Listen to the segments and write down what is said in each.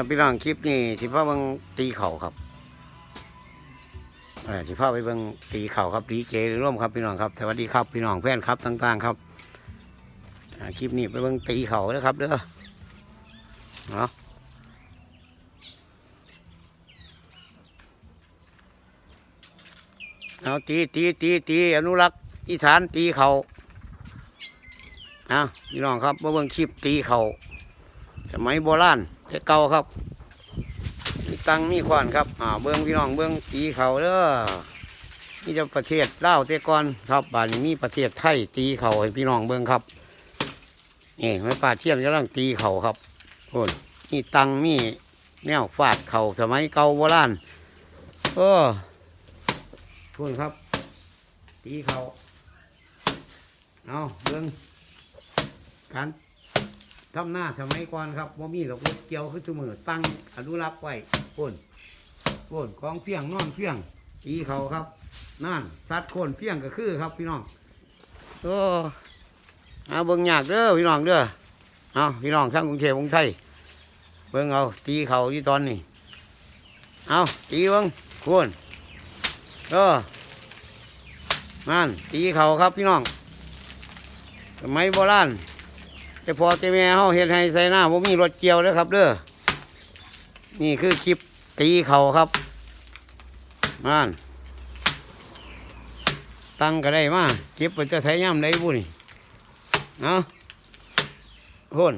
ครับพี่น้องคลิปนี้สิพาเบิ่งตีเข่าครับสิพาไปเบิ่งตีเข่าครับดีเจร่วมครับพี่น้องครับสวัสดีครับพี่น้องแฟนครับต่าง ๆ ครับคลิปนี้ไปเบิ่งตีเข่าเด้อครับเด้อเนาะเอาตีตีตีตีอนุรักษ์อีสานตีเข่าเอาพี่น้องครับมาเบิ่งคลิปตีเข่า สมัยโบราณแต่เก่าครับ มีตังมีขวานครับ อ่าเบิ้องพี่น้องเบิ้องตีเขาเด้อนี่จะประเทศลาวแต่ก่อนครับบ้านนี้มีประเทศไทยตีเขาให้พี่น้องเบิ้องครับนี่ไม่ป่าเทียมกำลังตีเขาครับโอนนี่ตังมีแนวฟาดเขาสมัยเก่าโบราณเออทุนครับ ตีเขาเอาเบิ้องการ ทำหน้าสมัยก่อนครับว่ามีดอกรถเกี่ยวขึ้นเสมอตั้งอนุรักษ์ไว้โคนโคนกองเพียงนอนเพียงตีเขาครับนั่นสัตว์โคนเพียงก็คือครับพี่น้องโอ้เอาเบิ่งยากเด้อพี่น้องเด้อเอาพี่น้องทั้งกรุงเทพกรุงไทยเบิ่งเอาตีเขาที่ตอนนี้เอาตีเบิ่งโคนเออนั่นตีเขาครับพี่น้องสมัยโบราณ แต่พอแต่แม่เฮาเฮ็ดให้ใส่หน้าบ่มีรถเกี่ยวเด้อครับ เด้อนี่คือคลิปตีเขาครับนั่นตั้งก็ได้มาเก็บไปจะใช้ย่ำได้บุนี่เอาโคน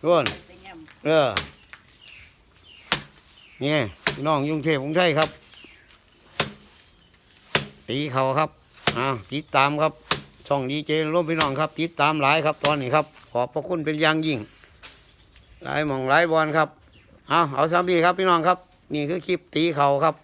โคนเออนี่น้องยุงเทพกรุงไทยครับ ตีเขาครับอ่าติดตามครับ ช่องดีเจร่วมพี่น้องครับติดตามหลายครับตอนนี้ครับ ขอบพระคุณเป็นอย่างยิ่ง หลายหมองหลายบอลครับ เอาเอาสามีครับพี่น้องครับ นี่คือคลิปตีเขาครับ